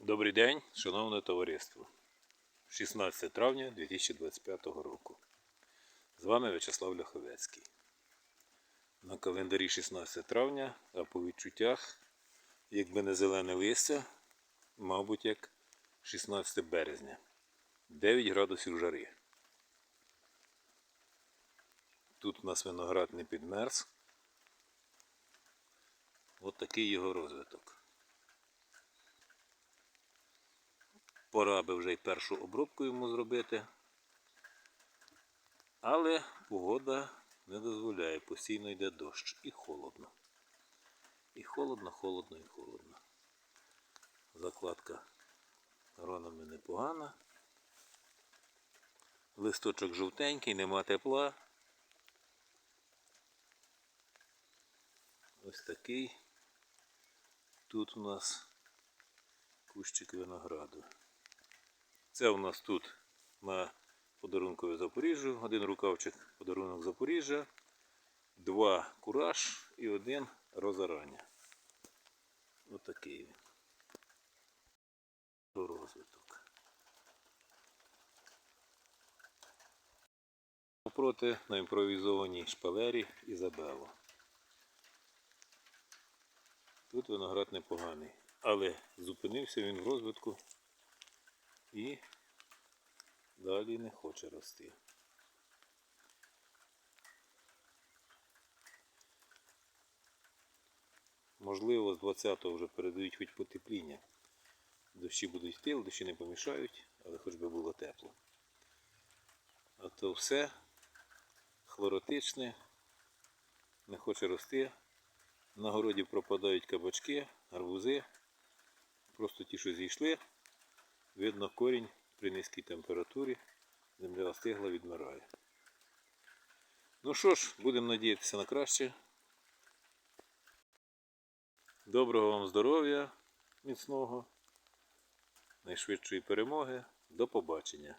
Добрий день, шановне товариство. 16 травня 2025 року. З вами В'ячеслав Ляховецький. На календарі 16 травня, а по відчуттях, якби не зелене листя, мабуть, як 16 березня. 9 градусів жари. Тут у нас виноград не підмерз. От такий його розвиток. Пора би вже й першу обробку йому зробити. Але погода не дозволяє, постійно йде дощ і холодно. І холодно, холодно, і холодно. Закладка гронами непогана. Листочок жовтенький, нема тепла. Ось такий. Тут у нас кущик винограду. Це у нас тут на подарункові Запоріжжю. Один рукавчик подарунок Запоріжжя, два кураж і один розорання. Отакий він. Розвиток. Напроти на імпровізованій шпалері Ізабело. Тут виноград непоганий, але зупинився він в розвитку і далі не хоче рости. Можливо, з 20-го вже передають хоч потепління. Дощі будуть йти, дощі не помішають, але хоч би було тепло. А то все хлоротичне, не хоче рости. На городі пропадають кабачки, гарбузи. Просто ті, що зійшли, видно корінь при низькій температурі. Земля остигла, відмирає. Ну що ж, будемо надіятися на краще. Доброго вам здоров'я, міцного, найшвидшої перемоги. До побачення.